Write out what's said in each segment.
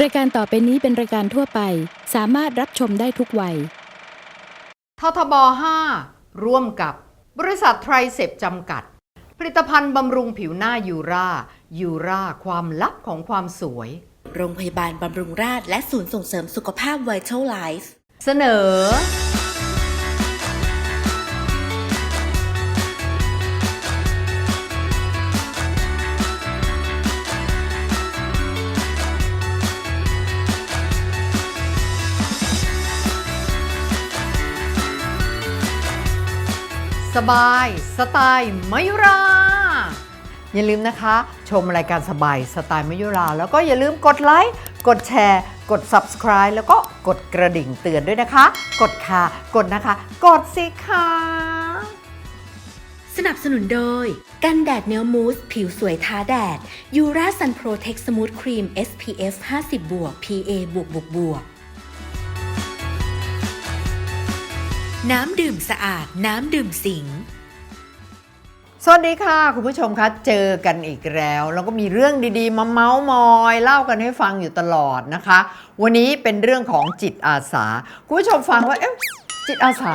รายการต่อไปนี้เป็นรายการทั่วไป สามารถรับชมได้ทุกวัย ททบ 5 ร่วมกับบริษัทไทรเซปจำกัด ผลิตภัณฑ์บำรุงผิวหน้ายูรายูราความลับของความสวย โรงพยาบาลบำรุงราษฎร์และศูนย์ส่งเสริมสุขภาพ Vital Life เสนอ สบาย สไตล์มยุรา อย่าลืมนะคะ ชมรายการสบายสไตล์มยุรา แล้วก็อย่าลืมกดไลค์ กดแชร์ กด subscribe แล้วก็กดกระดิ่งเตือนด้วยนะคะ กดค่ะ กดนะคะ กดสิคะสนับสนุนโดย กันแดดเนื้อมูส ผิวสวยท้าแดดยูราซันโปรเทคสมูทครีม SPF 50บวก PA บวกบวกบวก น้ำดื่มสะอาด น้ำดื่มสิง สวัสดีค่ะ คุณผู้ชมคะเจอกันอีกแล้ว แล้วก็มีเรื่องดีๆ มาเมาส์มอย เล่ากันให้ฟังอยู่ตลอดนะคะ วันนี้เป็นเรื่องของจิตอาสา คุณผู้ชมฟังว่าเอ๊ะจิตอาสา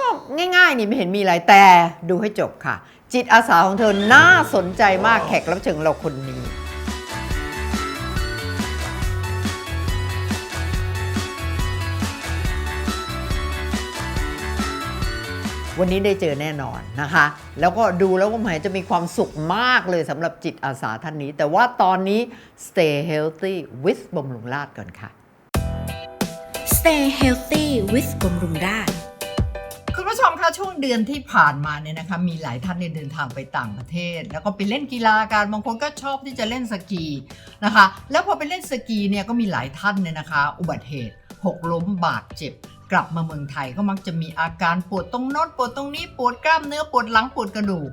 ก็ง่ายๆ นี่ไม่เห็นมีอะไรแต่ดูให้จบค่ะ จิตอาสาของเธอน่าสนใจมากแขกรับเชิญเราคนนี้ วันนี้ได้เจอแน่นอนนะคะ แล้วก็ดูแล้วก็หมายจะมีความสุขมากเลยสำหรับจิตอาสาท่านนี้ แต่ว่าตอนนี้ stay healthy with บำรุงราษฎร์ก่อนค่ะ Stay healthy with บำรุงราษฎร์คุณผู้ชมคะช่วงเดือนที่ผ่านมาเนี่ยนะคะมีหลายท่านเนี่ยเดินทางไปต่างประเทศ แล้วก็ไปเล่นกีฬาการบางคนก็ชอบที่จะเล่นสกีนะคะ แล้วพอไปเล่นสกีเนี่ยก็มีหลายท่านเนี่ยนะคะ อุบัติเหตุหกล้มบาดเจ็บกลับมาเมืองไทยก็มักจะมีอาการปวดตรงโน้นปวดตรงนี้ปวดกล้ามเนื้อปวดหลังปวดกระดูก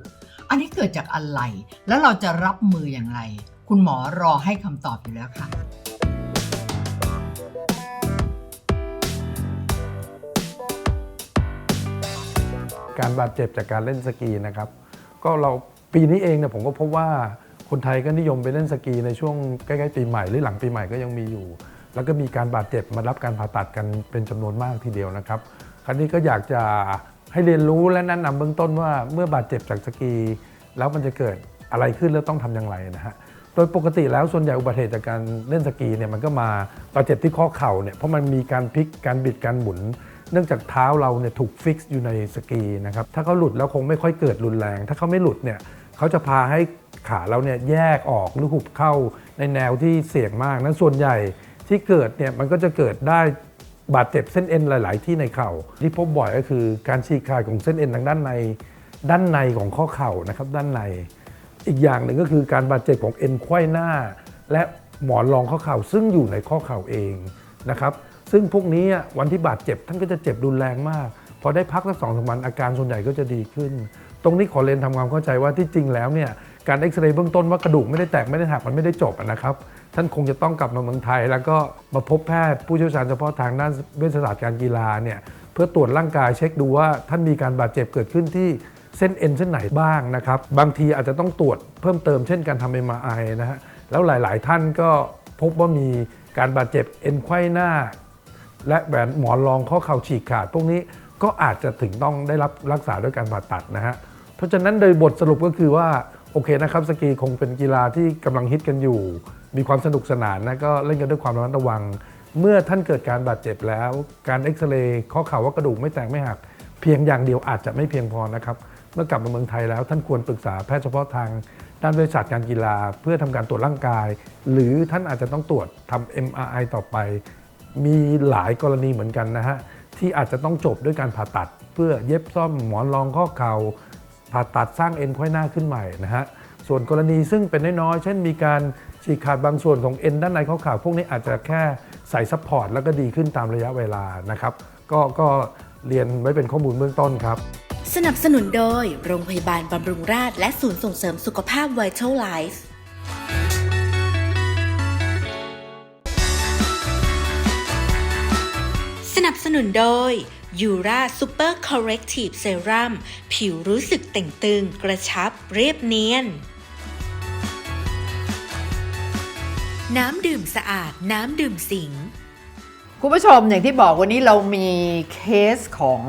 อันนี้เกิดจากอะไร แล้วเราจะรับมืออย่างไร คุณหมอรอให้คำตอบอยู่แล้วค่ะการบาดเจ็บจากการเล่นสกีนะครับ ก็เราปีนี้เองเนี่ยผมก็พบว่าคนไทยก็นิยมไปเล่นสกีในช่วงใกล้ๆปีใหม่หรือหลังปีใหม่ก็ยังมีอยู่ แล้วก็มีการบาดเจ็บมารับการผ่าตัดกันเป็นจำนวนมากทีเดียวนะครับ คราวนี้ก็อยากจะให้เรียนรู้และแนะนำเบื้องต้นว่าเมื่อบาดเจ็บจากสกี แล้วมันจะเกิดอะไรขึ้นแล้วต้องทำอย่างไรนะฮะโดยปกติแล้วส่วนใหญ่อุบัติเหตุจากการเล่นสกีเนี่ยมันก็มาบาดเจ็บที่ข้อเข่าเนี่ยเพราะมันมีการพลิกการบิดการหมุน เนื่องจากเท้าเราเนี่ยถูกฟิกซ์อยู่ในสกีนะครับถ้าเขาหลุดแล้วคงไม่ค่อยเกิดรุนแรง ถ้าเขาไม่หลุดเนี่ยเขาจะพาให้ขาเราเนี่ยแยกออกหรือหุบเข้าในแนวที่เสี่ยงมากนั้นส่วนใหญ่ ที่เกิดเนี่ยมันก็จะเกิดได้บาดเจ็บเส้นเอ็นหลาย ๆ ที่ในเข่า ที่พบบ่อยก็คือการฉีกขาดของเส้นเอ็นทางด้านใน ด้านในของข้อเข่านะครับด้านใน อีกอย่างหนึ่งก็คือการบาดเจ็บของเอ็นไขว้หน้า และหมอนรองข้อเข่าซึ่งอยู่ในข้อเข่าเองนะครับซึ่งพวกนี้วันที่บาดเจ็บท่านก็จะเจ็บรุนแรงมาก พอได้พักสักสองสามวันอาการส่วนใหญ่ก็จะดีขึ้น ตรงนี้ขอเรียนทำความเข้าใจว่าที่จริงแล้วเนี่ย การเอ็กซเรย์เบื้องต้นว่ากระดูกไม่ได้แตกไม่ได้หักมันไม่ได้จบนะครับ ท่านคงจะต้องกลับมาเมืองไทย แล้วก็มาพบแพทย์ผู้เชี่ยวชาญเฉพาะทางด้านเวชศาสตร์การกีฬาเนี่ยเพื่อตรวจร่างกายเช็คดูว่าท่านมีการบาดเจ็บเกิดขึ้นที่เส้นเอ็นเส้นไหนบ้างนะครับ บางทีอาจจะต้องตรวจเพิ่มเติมเช่นการทำ MRI นะฮะแล้วหลาย ๆ ท่านก็พบว่ามีการบาดเจ็บเอ็นไขว้หน้า และแหวนหมอนรองข้อเข่าฉีกขาด พวกนี้ก็อาจจะถึงต้องได้รับรักษาด้วยการผ่าตัดนะฮะเพราะฉะนั้นโดยบทสรุปก็คือว่า โอเคนะครับสกีคงเป็นกีฬาที่กำลังฮิตกันอยู่ มีความสนุกสนานนะก็เล่นกันด้วยความระมัดระวัง เมื่อท่านเกิดการบาดเจ็บแล้ว การเอ็กซเรย์ข้อเข่าว่ากระดูกไม่แตกไม่หัก เพียงอย่างเดียวอาจจะไม่เพียงพอนะครับเมื่อกลับมาเมืองไทยแล้วท่านควรปรึกษาแพทย์เฉพาะทางด้านเวชศาสตร์การกีฬา เพื่อทำการตรวจร่างกาย หรือท่านอาจจะต้องตรวจทำ MRI ต่อไป มีหลายกรณีเหมือนกันนะฮะที่อาจจะต้องจบด้วยการผ่าตัด เพื่อเย็บซ่อมหมอนรองข้อเข่า ผ่าตัดสร้างเอ็นไขว้หน้าขึ้นใหม่นะฮะส่วนกรณีซึ่งเป็นน้อยๆ เช่นมีการฉีกขาดบางส่วนของเอ็นด้านในข้อข่าพวกนี้อาจจะแค่ใส่ซัพพอร์ตแล้วก็ดีขึ้นตามระยะเวลานะครับก็ก็เรียนไว้เป็นข้อมูลเบื้องต้นครับ สนับสนุนโดยโรงพยาบาลบำรุงราษฎร์และศูนย์ส่งเสริมสุขภาพ Vital Life หนุนโดยยูราซูเปอร์คอร์เรกทีฟเซรั่มผิวรู้สึกเต่งตึง กระชับเรียบเนียน น้ำดื่มสะอาดน้ำดื่มสิง คุณผู้ชมอย่างที่บอกวันนี้เรามีเคสของ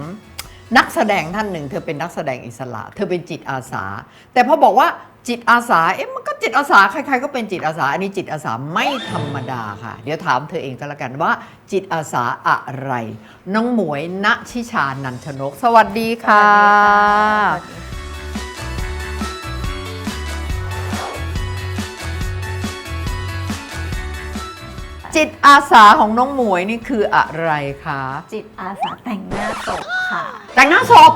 นักแสดงท่านหนึ่ง เธอเป็นนักแสดงอิสระ เธอเป็นจิตอาสา แต่พอบอกว่า จิตอาสา เอ๊ะมันก็จิตอาสาใครๆก็เป็นจิตอาสา อันนี้จิตอาสาไม่ธรรมดาค่ะ เดี๋ยวถามเธอเองก็แล้วกันว่า จิตอาสาอะไร น้องหมวยณชิชานันทนก สวัสดีค่ะ จิตอาสาของน้องหมวยนี่คืออะไรคะจิตอาสาแต่งหน้าศพค่ะ แต่งหน้าศพ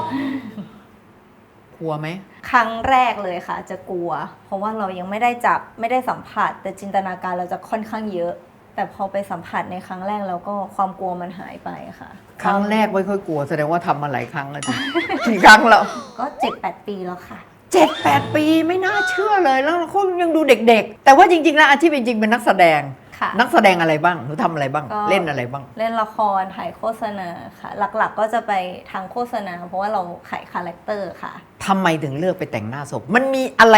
กลัวไหมครั้งแรกเลยค่ะ จะกลัว เพราะว่าเรายังไม่ได้จับไม่ได้สัมผัส แต่จินตนาการเราจะค่อนข้างเยอะ แต่พอไปสัมผัสในครั้งแรกแล้วก็ความกลัวมันหายไปค่ะ ครั้งแรกไม่ค่อยกลัวแสดงว่าทำมาหลายครั้งแล้วจ้ะ กี่ครั้งแล้วก็เจ็ดแปดปีแล้วค่ะ เจ็ดแปดปีไม่น่าเชื่อเลยแล้วเขายังดูเด็ก ๆ แต่ว่าจริง ๆ แล้วอาชีพจริงๆเป็นนักแสดง ค่ะ นักแสดงอะไรบ้างหนูทำอะไรบ้าง ก็ เล่นอะไรบ้าง เล่นละครถ่ายโฆษณาค่ะ หลักๆก็จะไปทางโฆษณา เพราะว่าเราขายคาแรคเตอร์ค่ะ ทำไมถึงเลือกไปแต่งหน้าศพ มันมีอะไร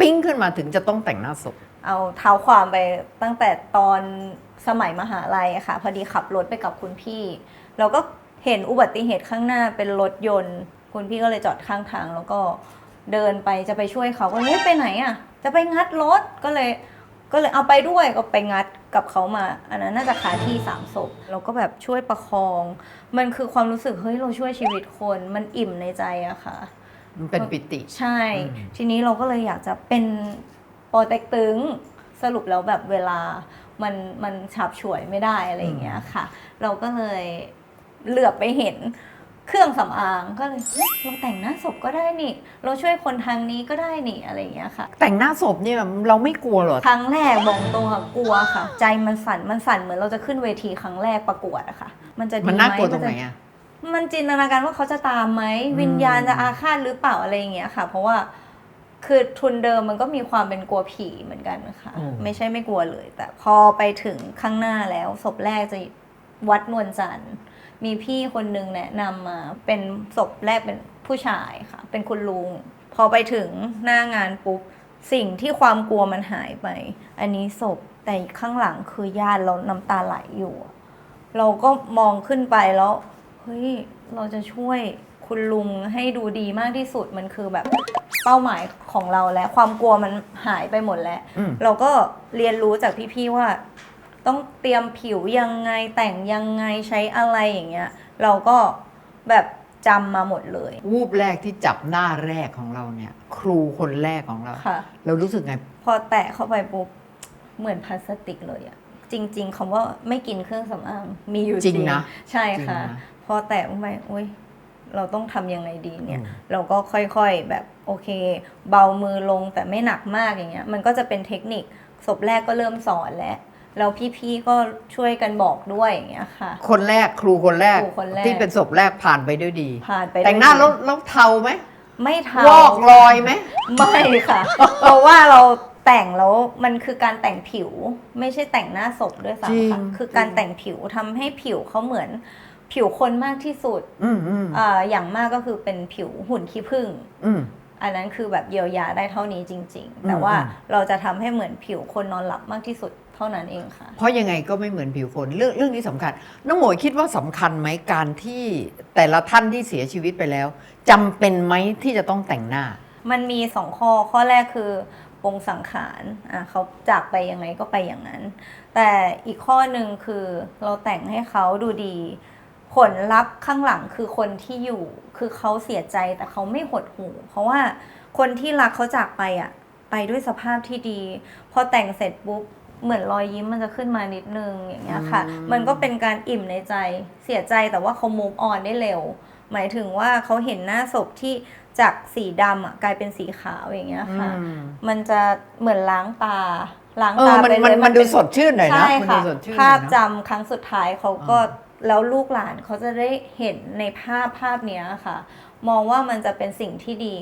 ปิ้งขึ้นมาถึงจะต้องแต่งหน้าศพ เอาเท้าความไปตั้งแต่ตอนสมัยมหาลัยอะค่ะ พอดีขับรถไปกับคุณพี่ เราก็เห็นอุบัติเหตุข้างหน้าเป็นรถยนต์ คุณพี่ก็เลยจอดข้างทาง แล้วก็เดินไปจะไปช่วยเขาก็เฮ้ยไปไหนอะจะไปงัดรถก็เลย ก็เลยเอาไปด้วยก็ไปงัดกับเขามา อันนั้นน่าจะคาที่สามศพเราก็แบบช่วยประคอง มันคือความรู้สึกเฮ้ยเราช่วยชีวิตคนมันอิ่มในใจอะค่ะ มันเป็นปิติ ใช่อืมทีนี้เราก็เลยอยากจะเป็นโปรเต็กตึงสรุปแล้วแบบเวลามันมันฉับฉวยไม่ได้อะไรอย่างเงี้ยค่ะ เราก็เลยเหลือบไปเห็น เครื่องสำอางก็เลยเฮ้ยเราแต่งหน้าศพก็ได้นี่ เราช่วยคนทางนี้ก็ได้นี่อะไรอย่างเงี้ยค่ะ แต่งหน้าศพเนี่ยเราไม่กลัวเหรอ ครั้งแรกบอกตรงค่ะกลัวค่ะ ใจมันสั่นมันสั่นเหมือนเราจะขึ้นเวทีครั้งแรกประกวดอะค่ะ มันจะดีมันไหมน่ากลัวตรงไหนจะ อะมันจินตนาการว่าเขาจะตามไหมอืมวิญญาณจะอาฆาตหรือเปล่าอะไรอย่างเงี้ยค่ะ เพราะว่าคือทุนเดิมมันก็มีความเป็นกลัวผีเหมือนกันนะคะไม่ใช่ไม่กลัวเลย แต่พอไปถึงข้างหน้าแล้วศพแรกจะวัดนวลจันทร์ มีพี่คนนึงแนะนำมาเป็นศพแรกเป็นผู้ชายค่ะ เป็นคุณลุง พอไปถึงหน้างานปุ๊บ สิ่งที่ความกลัวมันหายไป อันนี้ศพแต่ข้างหลังคือญาติเราน้ำตาไหลอยู่อะเราก็มองขึ้นไปแล้วเฮ้ยเราจะช่วยคุณลุงให้ดูดีมากที่สุดมันคือแบบเป้าหมายของเราแล้ว ความกลัวมันหายไปหมดแล้วอืมเราก็เรียนรู้จากพี่ๆว่า ต้องเตรียมผิวยังไงแต่งยังไงใช้อะไรอย่างเงี้ย เราก็แบบจำมาหมดเลย วูบแรกที่จับหน้าแรกของเราเนี่ย ครูคนแรกของเรา ค่ะ เรารู้สึกไง พอแตะเข้าไปปุ๊บเหมือนพลาสติกเลยอะจริง ๆคำว่าไม่กินเครื่องสำอางมีอยู่จริงนะใช่ค่ะ จริงนะพอแตะลงไปอุ้ยเราต้องทำยังไงดีเนี่ย อืม เราก็ค่อยๆแบบโอเค เบามือลงแต่ไม่หนักมากอย่างเงี้ย มันก็จะเป็นเทคนิคศพแรกก็เริ่มสอนแล้ว แล้วพี่ๆก็ช่วยกันบอกด้วยอย่างเงี้ยค่ะ คนแรกครูคนแรก ครูคนแรก ที่เป็นศพแรกผ่านไปด้วยดี ผ่านไปแต่งหน้าด้วยแล้วแล้วเทาไหมไม่ทำวอกรอยไหม ไม่ค่ะ เพราะว่าเราแต่งแล้วมันคือการแต่งผิว ไม่ใช่แต่งหน้าศพด้วยจริงซ้ำค่ะคือการแต่งผิวทำให้ผิวเขาเหมือนผิวคนมากที่สุดอืมอืมอ่าอย่างมากก็คือเป็นผิวหุ่นขี้ผึ้ง อืม อันนั้นคือแบบเยียวยาได้เท่านี้จริงอืๆมแต่ว่าอืม เราจะทำให้เหมือนผิวคนนอนหลับมากที่สุดเท่านั้นเองค่ะ เพราะยังไงก็ไม่เหมือนผิวคนเรื่องเรื่องนี้สำคัญน้องหมวยคิดว่าสำคัญไหมการที่แต่ละท่านที่เสียชีวิตไปแล้วจำเป็นไหมที่จะต้องแต่งหน้า มันมีสองข้อข้อแรกคือปรงสังขารอะเขาจากไปยังไงก็ไปอย่างนั้น แต่อีกข้อหนึ่งคือเราแต่งให้เขาดูดี ผลลัพธ์ข้างหลังคือคนที่อยู่คือเขาเสียใจแต่เขาไม่หดหู่เพราะว่าคนที่รักเขาจากไปอะไปด้วยสภาพที่ดี พอแต่งเสร็จปุ๊บ เหมือนรอยยิ้มมันจะขึ้นมานิดนึงอย่างเงี้ยค่ะอืมมันก็เป็นการอิ่มในใจเสียใจแต่ว่าเขา move on ได้เร็ว หมายถึงว่าเขาเห็นหน้าศพที่จากสีดำอะกลายเป็นสีขาวอย่างเงี้ยค่ะ อืม มันจะเหมือนล้างตาล้างเออตามันไปเลมันยมันดูเป็สดชื่นหน่อยนะใช่มันค่ะดูสดชื่นหน่ภาอยพนะ จำครั้งสุดท้ายเขาก็อ่ แล้วลูกหลานเขาจะได้เห็นในภาพภาพเนี้ยค่ะ มองว่ามันจะเป็นสิ่งที่ดี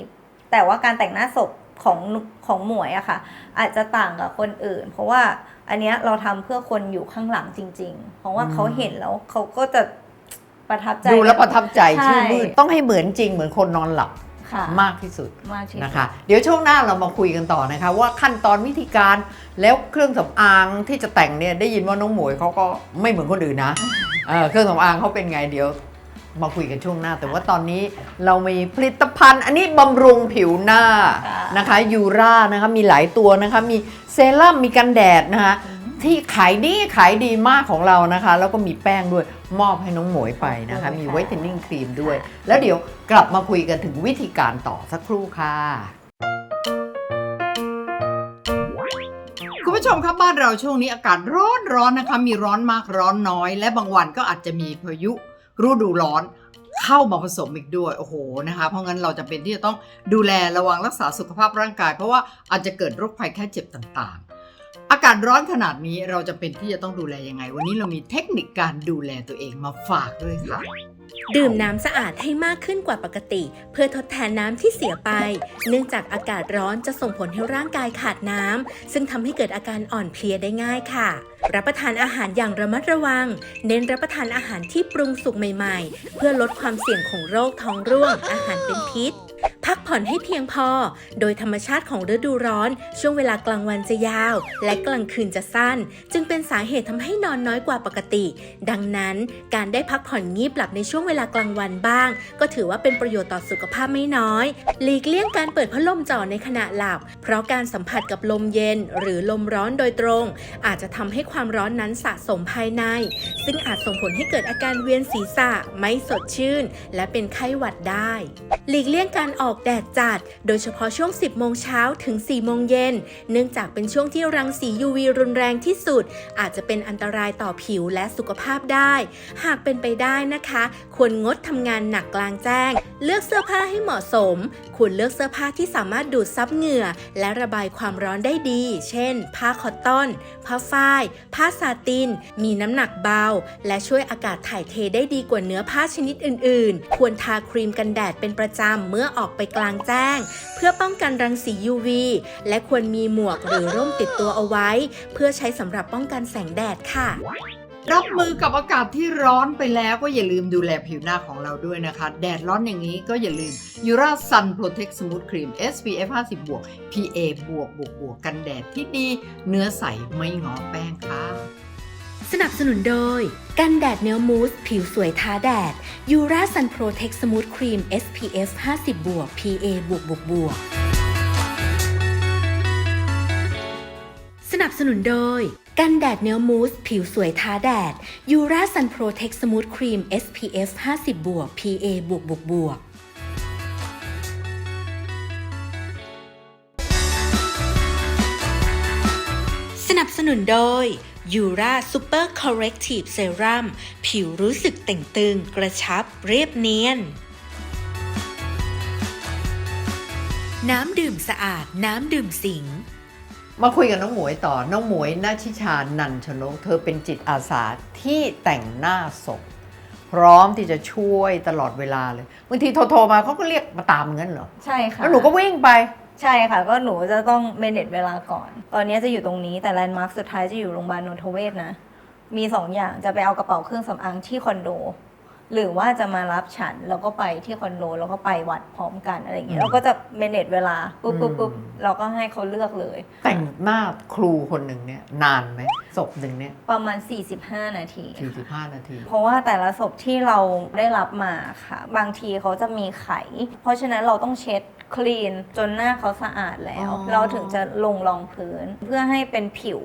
แต่ว่าการแต่งหน้าศพ ของของหมวยอะค่ะ อาจจะต่างกับคนอื่น เพราะว่าอันเนี้ยเราทำเพื่อคนอยู่ข้างหลังจริง ๆ เพราะว่าเขาเห็นแล้วเขาก็จะประทับใจดูแล้วประทับใจใช่ชื่นมื่นต้องให้เหมือนจริงเหมือนคนนอนหลับค่ะมากที่สุดมากที่สุดนะคะ เดี๋ยวช่วงหน้าเรามาคุยกันต่อนะคะ ว่าขั้นตอนวิธีการแล้วเครื่องสำอางที่จะแต่งเนี่ยได้ยินว่าน้องหมวยเขาก็ไม่เหมือนคนอื่นนะเออเครื่องสำอางเขาเป็นไงเดี๋ยว มาคุยกันช่วงหน้า แต่ว่าตอนนี้เรามีผลิตภัณฑ์ อันนี้บำรุงผิวหน้าค่ะนะคะยูรานะคะมีหลายตัวนะคะมีเซรั่มมีกันแดดนะคะที่ขายดีขายดีมากของเรานะคะ แล้วก็มีแป้งด้วยมอบให้น้องหมวยไปนะคะ มีไวท์เทนนิ่งครีมด้วย แล้วเดี๋ยวกลับมาคุยกันถึงวิธีการต่อสักครู่ค่ะคุณผู้ชมครับบ้านเราช่วงนี้อากาศร้อนร้อนนะคะ มีร้อนมากร้อนน้อย และบางวันก็อาจจะมีพายุ ฤดูร้อนเข้ามาผสมอีกด้วยโอ้โหนะคะ เพราะงั้นเราจะเป็นที่จะต้องดูแลระวังรักษาสุขภาพร่างกาย เพราะว่าอาจจะเกิดโรคภัยแค่เจ็บต่างๆ อากาศร้อนขนาดนี้เราจะเป็นที่จะต้องดูแลยังไง วันนี้เรามีเทคนิคการดูแลตัวเองมาฝากด้วยค่ะ ดื่มน้ำสะอาดให้มากขึ้นกว่าปกติ เพื่อทดแทนน้ำที่เสียไป เนื่องจากอากาศร้อนจะส่งผลให้ร่างกายขาดน้ำซึ่งทำให้เกิดอาการอ่อนเพลียได้ง่ายค่ะ รับประทานอาหารอย่างระมัดระวัง เน้นรับประทานอาหารที่ปรุงสุกใหม่ ๆ เพื่อลดความเสี่ยงของโรคท้องร่วง อาหารเป็นพิษ พักผ่อนให้เพียงพอ โดยธรรมชาติของฤดูร้อน ช่วงเวลากลางวันจะยาว และกลางคืนจะสั้น จึงเป็นสาเหตุทำให้นอนน้อยกว่าปกติ ดังนั้นการได้พักผ่อนงีบหลับในช่วงเวลากลางวันบ้าง ก็ถือว่าเป็นประโยชน์ต่อสุขภาพไม่น้อย หลีกเลี่ยงการเปิดพัดลมจ่อในขณะหลับ เพราะการสัมผัสกับลมเย็น หรือลมร้อนโดยตรง อาจจะทำให้ความร้อนนั้นสะสมภายใน ซึ่งอาจส่งผลให้เกิดอาการเวียนศีรษะ ไม่สดชื่น และเป็นไข้หวัดได้ หลีกเลี่ยงการออกแดดจัด โดยเฉพาะช่วง 10 โมงเช้าถึง 4 โมงเย็น เนื่องจากเป็นช่วงที่รังสี UV รุนแรงที่สุด อาจจะเป็นอันตรายต่อผิวและสุขภาพได้ หากเป็นไปได้นะคะ ควรงดทำงานหนักกลางแจ้ง เลือกเสื้อผ้าให้เหมาะสม ควรเลือกเสื้อผ้าที่สามารถดูดซับเหงื่อ และระบายความร้อนได้ดี เช่น ผ้าคอตตอน ผ้าฝ้าย ผ้าซาติน มีน้ำหนักเบา และช่วยอากาศถ่ายเทได้ดีกว่าเนื้อผ้าชนิดอื่น ๆ ควรทาครีมกันแดดเป็นประจำเมื่อออกไปกลางแจ้ง เพื่อป้องกันรังสี UV และควรมีหมวกหรือร่มติดตัวเอาไว้ เพื่อใช้สำหรับป้องกันแสงแดดค่ะรับมือกับอากาศที่ร้อนไปแล้วก็อย่าลืมดูแลผิวหน้าของเราด้วยนะคะ แดดร้อนอย่างนี้ก็อย่าลืม Ura Sun Protect Smooth Cream SPF 50บวก PA บวกบวกบวกกันแดดที่ดี เนื้อใสไม่งอแป้งค่ะ สนับสนุนโดย กันแดดเนื้อมูส ผิวสวยท้าแดด ยูราซันโปรเทคสมูทครีม SPF 50บวก PA บวกบวกบวกสนับสนุนโดย กันแดดเนื้อมูส ผิวสวยท้าแดดยูราซันโปรเทคสมูทครีม SPF 50บวก PA บวกบวกบวกสนับสนุนโดย ยูราซูเปอร์คอร์เรกทีฟเซรั่มผิวรู้สึกเต่งตึง กระชับเรียบเนียน น้ำดื่มสะอาด น้ำดื่มสิง มาคุยกับน้องหมวยต่อ น้องหมวยนาชิชา นันชนก เธอเป็นจิตอาสาที่แต่งหน้าศพ พร้อมที่จะช่วยตลอดเวลาเลย บางทีโทรๆมาเขาก็เรียกมาตามงั้นเหรอ ใช่ค่ะ แล้วหนูก็วิ่งไป ใช่ค่ะ ก็หนูจะต้องเมเนจเวลาก่อน ตอนนี้จะอยู่ตรงนี้แต่แลนด์มาร์คสุดท้ายจะอยู่โรงพยาบาลนนทเวศนะ มีสองอย่างจะไปเอากระเป๋าเครื่องสำอางที่คอนโด หรือว่าจะมารับฉันแล้วก็ไปที่คอนโดแล้วก็ไปวัดพร้อมกันอะไรอย่างเงี้อืยมเราก็จะเมเนจเวลาปุ๊บปุ๊บปุ๊บอืมเราก็ให้เขาเลือกเลย แต่งหน้าครูคนหนึ่งเนี่ยนานไหมศพหนึ่งเนี่ยประมาณ 45 นาที45 นาที เพราะว่าแต่ละศพที่เราได้รับมาค่ะ บางทีเขาจะมีไข เพราะฉะนั้นเราต้องเช็ดคลีนจนหน้าเขาสะอาดแล้ว อ๋อ เราถึงจะลงรองพื้นเพื่อให้เป็นผิว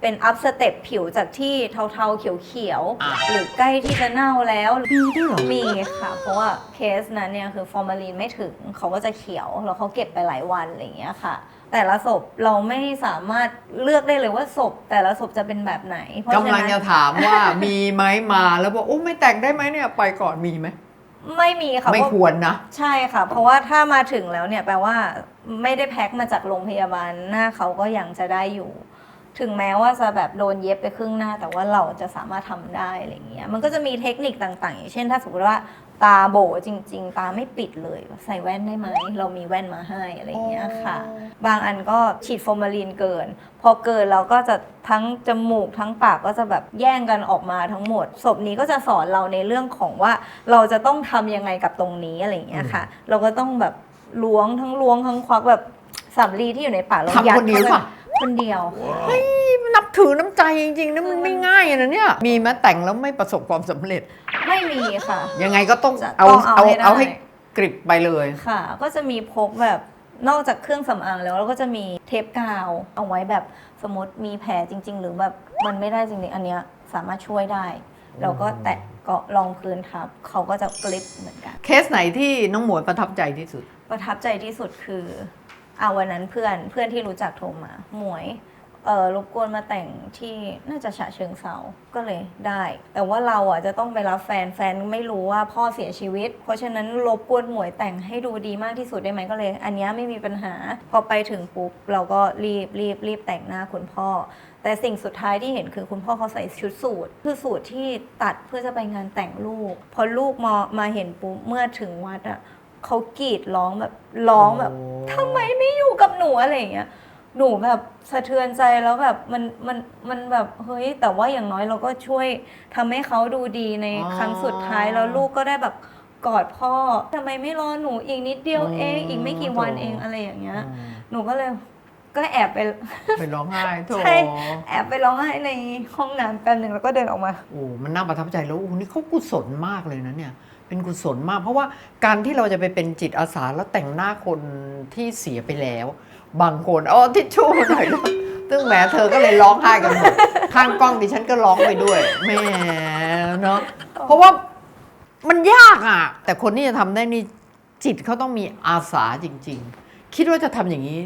เป็นอัพสเต็ปผิวจากที่เทาๆ เขียวๆหรือใกล้ที่จะเน่าแล้วมีด้วยเหรอ มีค่ะ เพราะว่าเคสนั้นเนี่ยคือฟอร์มาลีนไม่ถึงเขาก็จะเขียว แล้วเขาเก็บไปหลายวันอะไรอย่างเงี้ยค่ะ แต่ละศพเราไม่สามารถเลือกได้เลยว่าศพ แต่ละศพจะเป็นแบบไหน เพราะฉะกำลังนั้นจะถามว่ามีไหมมาแล้วบอกโอ้ไม่แต่งได้ไหมเนี่ยไปก่อนมีไหมไม่มีค่ะไม่เพราะ ควรนะ ใช่ค่ะ เพราะว่าถ้ามาถึงแล้วเนี่ยแปลว่าไม่ได้แพ็คมาจากโรงพยาบาลหน้าเขาก็ยังจะได้อยู่ ถึงแม้ว่าจะแบบโดนเย็บไปครึ่งหน้า แต่ว่าเราจะสามารถทำได้อะไรเงี้ยมันก็จะมีเทคนิคต่างๆ อย่างเช่น ถ้าสมมติว่าตาโบจริง ๆ ตาไม่ปิดเลย ใส่แว่นได้ไหมเรามีแว่นมาให้อะไรเงี้ยค่ะ บางอันก็ฉีดฟอร์มาลีนเกิน พอเกินเราก็จะทั้งจมูกทั้งปากก็จะแบบแย่งกันออกมาทั้งหมดศพนี้ก็จะสอนเราในเรื่องของว่าเราจะต้องทำยังไงกับตรงนี้อะไรอย่างเงี้ยค่ะ เราก็ต้องแบบล้วงทั้งล้วงทั้งควักแบบสำลีที่อยู่ในปากเราทำยัคนเดียวข้าไปปะ คนเดียวนับถือน้ำใจจริงๆนะมันไม่ง่ายนะเนี่ย มีมาแต่งแล้วไม่ประสบความสำเร็จ ไม่มีค่ะ ยังไงก็ต้องจะเอาต้องเอาเอาให้ได้ เอาให้กริบไปเลย ค่ะ ก็จะมีพกแบบนอกจากเครื่องสำอางแล้วเราก็จะมีเทปกาวเอาไว้แบบสมมติมีแผลจริง ๆ หรือแบบมันไม่ได้จริงๆอันเนี้ยสามารถช่วยได้ เราก็แตะก็ลองพื้นทับเขาก็จะกลิปเหมือนกัน เคสไหนที่น้องหมวยประทับใจที่สุด ประทับใจที่สุดคือเอาวันนั้นเพื่อนเพื่อนที่รู้จักโทรมา หมวยเออรบกวนมาแต่งที่น่าจะฉะเชิงเซาก็เลยได้ แต่ว่าเราอะจะต้องไปรับแฟนแฟนไม่รู้ว่าพ่อเสียชีวิต เพราะฉะนั้นรบกวนหมวยแต่งให้ดูดีมากที่สุดได้ไหมก็เลย อันเนี้ยไม่มีปัญหา พอไปถึงปุ๊บเราก็รีบรีบรีบแต่งหน้าคุณพ่อ แต่สิ่งสุดท้ายที่เห็นคือคุณพ่อเขาใส่ชุดสูทคือสูทที่ตัดเพื่อจะไปงานแต่งลูก พอลูกมามาเห็นปุ๊บเมื่อถึงวัดอะเขากรีดร้องแบบร้องแบบทำไมไม่อยู่ กับหนูอะไรอย่างเงี้ยหนูแบบสะเทือนใจแล้วแบบมันมันมันแบบเฮ้ยแต่ว่าอย่างน้อยเราก็ช่วยทำให้เขาดูดีในอ๋อครั้งสุดท้ายแล้วลูกก็ได้แบบกอดพ่อทำไมไม่รอหนูอีกนิดเดียวเองอืมอีกไม่กี่วันโถเองอะไรอย่างเงี้ยอืมหนูก็เลยก็แอบไป ไปร้องไห้โถใช่ แอบไปร้องไห้ในห้องน้ำแป๊บหนึ่งแล้วก็เดินออกมา โอ้มันน่าประทับใจแล้วโอ้โหนี่เขากุศลมากเลยนะเนี่ย เป็นกุศลมาก เพราะว่าการที่เราจะไปเป็นจิตอาสาแล้วแต่งหน้าคนที่เสียไปแล้ว บางคนอ๋อทิชชู่หน่อยแล้วซึ่งแหมเธอก็เลยร้องไห้กันหมดข้างกล้องดิฉันก็ร้องไปด้วยแหม่เนาะเพราะว่ามันยากอะ แต่คนที่จะทำได้นี่จิตเขาต้องมีอาสาจริง ๆ คิดว่าจะทำอย่างนี้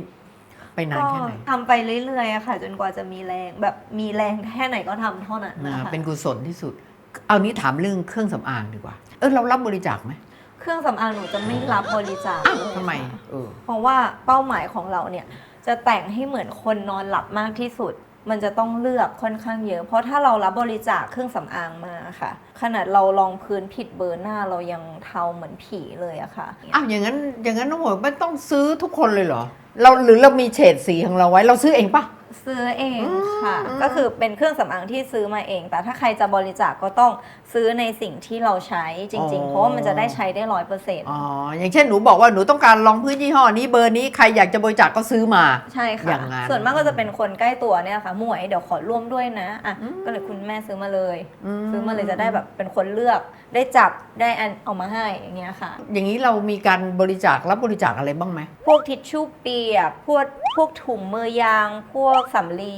ไปนานก็แค่ไหนทำไปเรื่อยๆอะค่ะ จนกว่าจะมีแรงแบบมีแรงแค่ไหนก็ทำเท่านั้นนะนะคะเป็นกุศลที่สุด เอานี้ถามเรื่องเครื่องสำอางดีกว่า เออเรารับบริจาคไหมเครื่องสำอางหนูจะไม่รับบริจาคอ้าวเลยทำไมค่ะเออเพราะว่าเป้าหมายของเราเนี่ยจะแต่งให้เหมือนคนนอนหลับมากที่สุด มันจะต้องเลือกค่อนข้างเยอะ เพราะถ้าเรารับบริจาคเครื่องสำอางมาค่ะ ขนาดเราลองพื้นผิดเบอร์หน้าเรายังเทาเหมือนผีเลยอะค่ะ อ้าวอย่างนั้นอย่างนั้นน้องหมวยไม่ต้องซื้อทุกคนเลยเหรอเราหรือเรามีเฉดสีของเราไว้เราซื้อเองปะ ซื้อเองค่ะอืมก็คือเป็นเครื่องสำอางที่ซื้อมาเอง แต่ถ้าใครจะบริจาคก็ต้องซื้อในสิ่งที่เราใช้จริง ๆ เพราะว่ามันจะได้ใช้ได้ร้อยเปอร์เซ็นต์อ๋อ อย่างเช่นหนูบอกว่าหนูต้องการรองพื้นยี่ห้อนี้เบอร์นี้ใครอยากจะบริจาคก็ซื้อมาใช่อค่ะย่างนั้นส่วนมากก็จะเป็นคนใกล้ตัวเนี่ยค่ะหมวยเดี๋ยวขอร่วมด้วยนะอะอืมก็เลยคุณแม่ซื้อมาเลยอืมซื้อมาเลยจะได้แบบเป็นคนเลือกได้จับได้อันเอามาให้อย่างเงี้ยค่ะ อย่างนี้เรามีการบริจาครับบริจาคอะไรบ้างไหมพวกทิชชู่เปียกพวกพวกถุงมือยาง พวกสำลี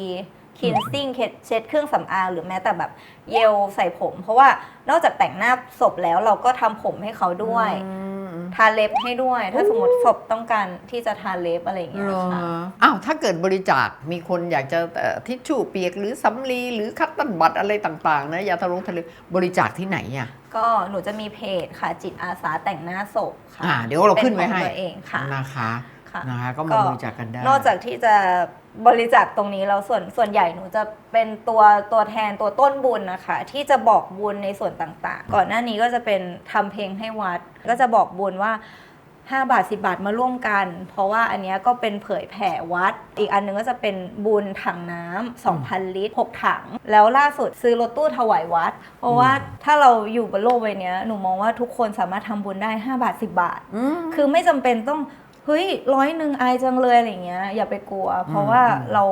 คินซิ่งเช็ดเครื่องสำอางหรือแม้แต่แบบเยลใส่ผม เพราะว่านอกจากแต่งหน้าศพแล้วเราก็ทำผมให้เขาด้วยอืมทาเล็บให้ด้วย ถ้าสมมติศพต้องการที่จะทาเล็บอะไรอย่างเงี้ยเหรอค่ะอ้าวถ้าเกิดบริจาคมีคนอยากจะเอ่อทิชชู่เปียกหรือสำลีหรือคัตตันบัตอะไรต่างๆนะยาทารงทะเลบริจาคที่ไหนอะก็หนูจะมีเพจค่ะ จิตอาสาแต่งหน้าศพค่ะอ่าเดี๋ยวเราขึ้นไว้ให้เป็ของตัวเองค่ะนะคะค่ะนะคะก็มาบริจาคกันได้ นอกจากที่จะ บริจาคตรงนี้แล้วส่วนส่วนใหญ่หนูจะเป็นตัวตัวแทนตัวต้นบุญนะคะ ที่จะบอกบุญในส่วนต่างๆ ก่อนหน้านี้ก็จะเป็นทำเพลงให้วัด ก็จะบอกบุญว่า 5 บาท 10 บาทมาร่วมกัน เพราะว่าอันเนี้ยก็เป็นเผยแผ่วัด อีกอันหนึงก็จะเป็นบุญถังน้ำ2,000 ลิตร 6 ถัง แล้วล่าสุดซื้อรถตู้ถวายวัด เพราะว่าถ้าเราอยู่บนโลกใบเนี้ยหนูมองว่าทุกคนสามารถทำบุญได้ 5 บาท 10 บาทอืมคือไม่จำเป็นต้อง เฮ้ยร้อยหนึ่งอายจังเลยอะไรอย่างเงี้ยอย่าไปกลัว เพราะว่าอืมเรา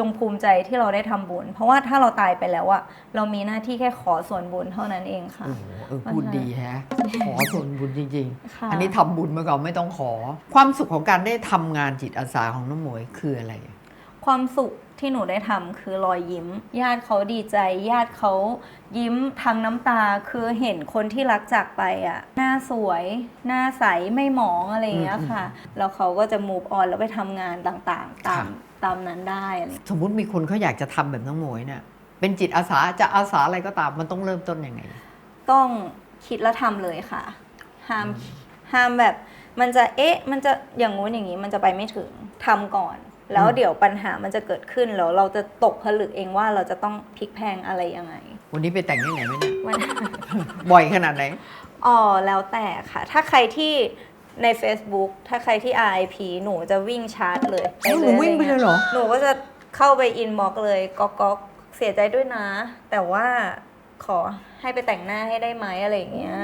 จงภูมิใจที่เราได้ทำบุญ เพราะว่าถ้าเราตายไปแล้วอะเรามีหน้าที่แค่ขอส่วนบุญเท่านั้นเองค่ะโอ้โหเออพูดดีแฮะ ขอส่วนบุญจริงค่ะๆอันนี้ทำบุญมาก่อนไม่ต้องขอ ความสุขของการได้ทำงานจิตอาสาของน้องหมวยคืออะไร ความสุข ที่หนูได้ทำคือรอยยิ้ม ญาติเขาดีใจ ญาติเขายิ้มทางน้ำตาคือเห็นคนที่รักจากไปอะหน้าสวย หน้าใสไม่หมองอะไรอย่างเงี้ยค่ะ แล้วเขาก็จะ move on แล้วไปทำงานต่างๆ ตามค่ะตามนั้นได้อะไรอย่างเงี้ยสมมุติมีคนเขาอยากจะทำแบบน้องหมวยเนี่ยเป็นจิตอาสาจะอาสาอะไรก็ตามมันต้องเริ่มต้นยังไง ต้องคิดแล้วทำเลยค่ะ ห้ามห้ามแบบ มันจะเอ๊ะ มันจะอย่างงู้นอย่างนี้มันจะไปไม่ถึงทำก่อน แล้วอืมเดี๋ยวปัญหามันจะเกิดขึ้นแล้วเราจะตกผลึกเองว่าเราจะต้องพลิกแพลงอะไรยังไง วันนี้ไปแต่งที่ไหนไหมเนี่ยมัน บ่อยขนาดไหน อ๋อแล้วแต่ค่ะ ถ้าใครที่ใน Facebook ถ้าใครที่ RIP หนูจะวิ่งชาร์จเลยอ๋อหนูวิ่งไปเลยเหรอ หนูก็จะเข้าไปอินบ็อกเลยก๊อกก๊อกเสียใจด้วยนะ แต่ว่าขอให้ไปแต่งหน้าให้ได้ไหมอะไรอย่างเงี้ย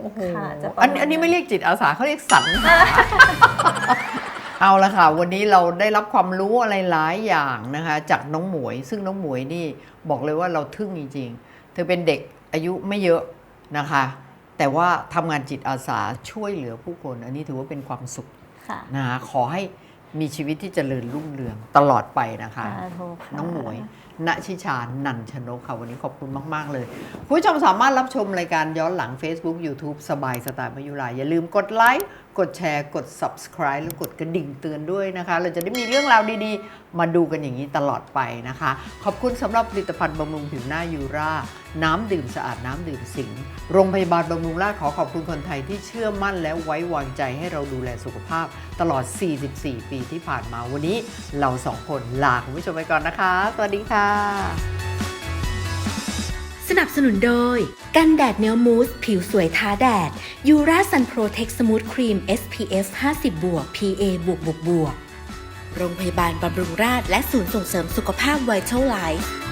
โอ้โหค่ะจะประมาณ อันอันนี้ไม่เรียกจิตอาสาเขาเรียกสรร เอาละค่ะ วันนี้เราได้รับความรู้อะไรหลายอย่างนะคะ จากน้องหมวย ซึ่งน้องหมวยนี่บอกเลยว่าเราทึ่งจริงๆ เธอเป็นเด็กอายุไม่เยอะนะคะ แต่ว่าทำงานจิตอาสาช่วยเหลือผู้คน อันนี้ถือว่าเป็นความสุขค่ะนะคะขอให้มีชีวิตที่เจริญรุ่งเรืองตลอดไปนะคะ สาธุค่ะ น้องหมวย ณชิชา นันชนกค่ะ วันนี้ขอบคุณมาก ๆ เลยผู้ชมสามารถรับชมรายการย้อนหลัง Facebook YouTube สบายสไตล์มายุราอย่าลืมกดไลค์ กดแชร์กด Subscribe แล้วกดกระดิ่งเตือนด้วยนะคะ เราจะได้มีเรื่องราวดีๆ มาดูกันอย่างนี้ตลอดไปนะคะ ขอบคุณสำหรับผลิตภัณฑ์บำรุงผิวหน้ายูรา น้ำดื่มสะอาดน้ำดื่มสิงโรงพยาบาลบำรุงราษฎร์ขอขอบคุณคนไทยที่เชื่อมั่นและไว้วางใจให้เราดูแลสุขภาพ ตลอด 44 ปีที่ผ่านมาวันนี้ เราสองคนลาคุณผู้ชมไปก่อนนะคะ สวัสดีค่ะ สนับสนุนโดย กันแดดเนื้อมูส ผิวสวยท้าแดดยูราซันโปรเทคสมูทครีม SPF 50บวก PA บวกบวกบวกโรงพยาบาลบำรุงราษฎร์และศูนย์ส่งเสริมสุขภาพไวท์เทลไลฟ์